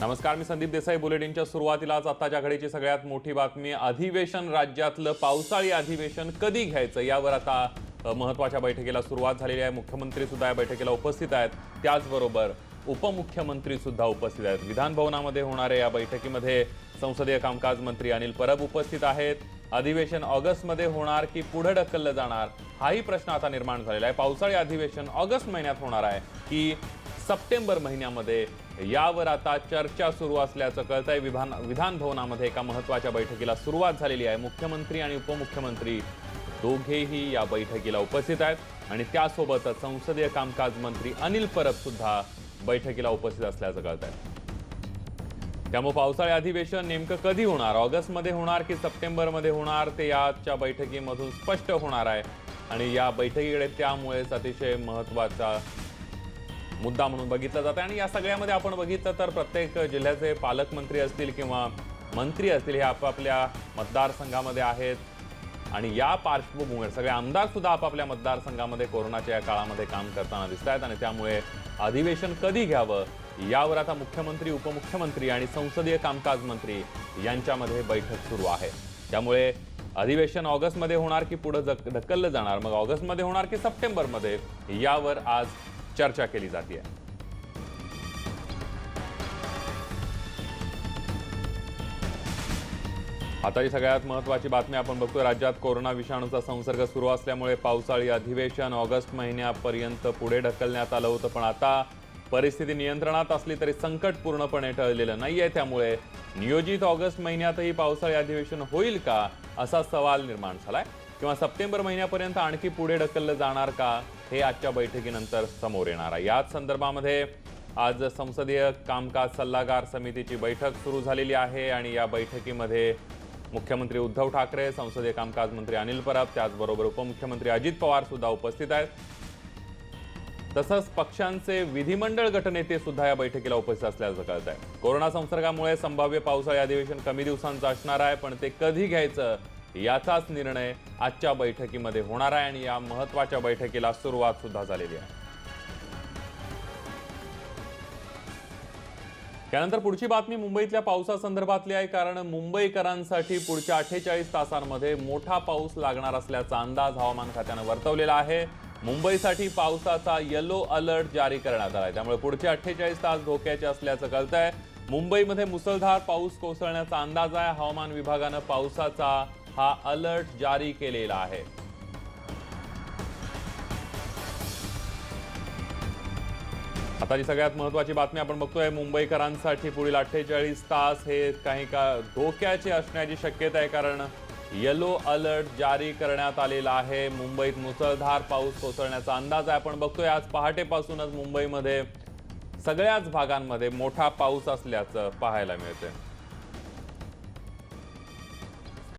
नमस्कार मी संदीप देसाई. बुलेटिनच्या सुरुवातीलाच आत्ताच्या घडीची सगळ्यात मोठी बातमी अधिवेशन राज्यातलं पावसाळी अधिवेशन कधी घ्यायचं? यावर आता महत्त्वाच्या महत्त्वाच्या बैठकीला सुरुवात झालेली आहे. मुख्यमंत्री सुद्धा या बैठकीला उपस्थित आहेत. त्याचबरोबर उपमुख्यमंत्री सुद्धा उपस्थित आहेत. विधानभवनामध्ये होणाऱ्या या बैठकीमध्ये संसदीय कामकाज मंत्री अनिल परब उपस्थित आहेत. अधिवेशन ऑगस्टमध्ये होणार की पुढे ढकललं जाणार हाही प्रश्न आता निर्माण झालेला आहे. पावसाळी अधिवेशन ऑगस्ट महिन्यात होणार आहे की सप्टेंबर महिन्यामध्ये. यावर आता चर्चा सुरू असल्याचं कळतंय. विधान विधान भवनामध्ये एका महत्त्वाच्या बैठकीला सुरुवात झालेली आहे. मुख्यमंत्री आणि उपमुख्यमंत्री दोघेही या बैठकीला उपस्थित आहेत. आणि त्यासोबतच संसदीय कामकाज मंत्री अनिल परब सुद्धा बैठकीला उपस्थित असल्याचं कळत आहे त्यामुळे पावसाळी अधिवेशन नेमकं कधी होणार? ऑगस्टमध्ये होणार की सप्टेंबरमध्ये होणार? ते याच्या बैठकीमधून स्पष्ट होणार आहे. आणि या बैठकीकडे त्यामुळेच अतिशय महत्त्वाचा मुद्दा म्हणून बघितला जातं आणि या सगळ्यामध्ये आपण बघितलं तर प्रत्येक जिल्ह्याचे पालकमंत्री असतील किंवा मंत्री असतील हे आपापल्या मतदारसंघामध्ये आहेत. आणि या पार्श्वभूमीवर सगळे आमदार सुद्धा आपापल्या मतदारसंघामध्ये कोरोनाच्या या काळामध्ये काम करताना दिसत आहेत आणि त्यामुळे अधिवेशन कधी घ्यावं यावर आता मुख्यमंत्री उपमुख्यमंत्री आणि संसदीय कामकाज मंत्री यांच्यामध्ये बैठक सुरू आहे. त्यामुळे अधिवेशन ऑगस्टमध्ये होणार की पुढं जक- ढकललं जाणार? मग ऑगस्टमध्ये होणार की सप्टेंबरमध्ये? यावर आज चर्चा केली जाते आता ही सगळ्यात महत्वाची बातमी आपण बघतो राज्यात कोरोना विषाणूचा संसर्ग सुरू असल्यामुळे पावसाळी अधिवेशन ऑगस्ट महिन्यापर्यंत पुढे ढकलण्यात आलं होतं. पण आता परिस्थिती नियंत्रणात असली तरी संकट पूर्णपणे टळलेलं नाहीये. त्यामुळे नियोजित ऑगस्ट महिन्यातही पावसाळी अधिवेशन होईल का असा सवाल निर्माण झालाय. किंवा सप्टेंबर महिन्यापर्यंत आणखी पुढे ढकललं जाणार का हे आजच्या बैठकीनंतर समोर येणार आहे. याच संदर्भामध्ये आज संसदीय कामकाज सल्लागार समितीची बैठक सुरू झालेली आहे आणि या बैठकीमध्ये मुख्यमंत्री उद्धव ठाकरे संसदीय कामकाज मंत्री अनिल परब त्याचबरोबर उपमुख्यमंत्री अजित पवार सुद्धा उपस्थित आहेत. तसंच पक्षांचे विधिमंडळ गटनेते सुद्धा या बैठकीला उपस्थित असल्याचं कळत आहे कोरोना संसर्गामुळे संभाव्य पावसाळी अधिवेशन कमी दिवसांचं असणार आहे पण ते कधी घ्यायचं याचाच निर्णय आजच्या बैठकीमध्ये होणार आहे आणि या महत्त्वाच्या बैठकीला सुरुवात सुद्धा झालेली आहे. त्यानंतर पुढची बातमी मुंबईतल्या पावसासंदर्भातली आहे कारण मुंबईकरांसाठी पुढच्या अठ्ठेचाळीस तासांमध्ये मोठा पाऊस लागणार असल्याचा अंदाज हवामान खात्यानं वर्तवलेला आहे. मुंबईसाठी पावसाचा येलो अलर्ट जारी करण्यात आला आहे त्यामुळे पुढचे अठ्ठेचाळीस तास धोक्याचे असल्याचं कळत आहे मुंबईमध्ये मुसळधार पाऊस कोसळण्याचा अंदाज आहे. हवामान विभागानं पावसाचा हा अलर्ट जारी केलेला आहे. आता जी सगळ्यात महत्वाची बातमी आपण बघतोय मुंबईकरांसाठी पुढील अठ्ठेचाळीस तास हे काही का धोक्याचे असण्याची शक्यता आहे कारण येलो अलर्ट जारी करण्यात आलेला आहे. मुंबईत मुसळधार पाऊस कोसळण्याचा अंदाज आहे. आपण बघतोय आज पहाटेपासूनच मुंबईमध्ये सगळ्याच भागांमध्ये मोठा पाऊस असल्याचं पाहायला मिळतंय.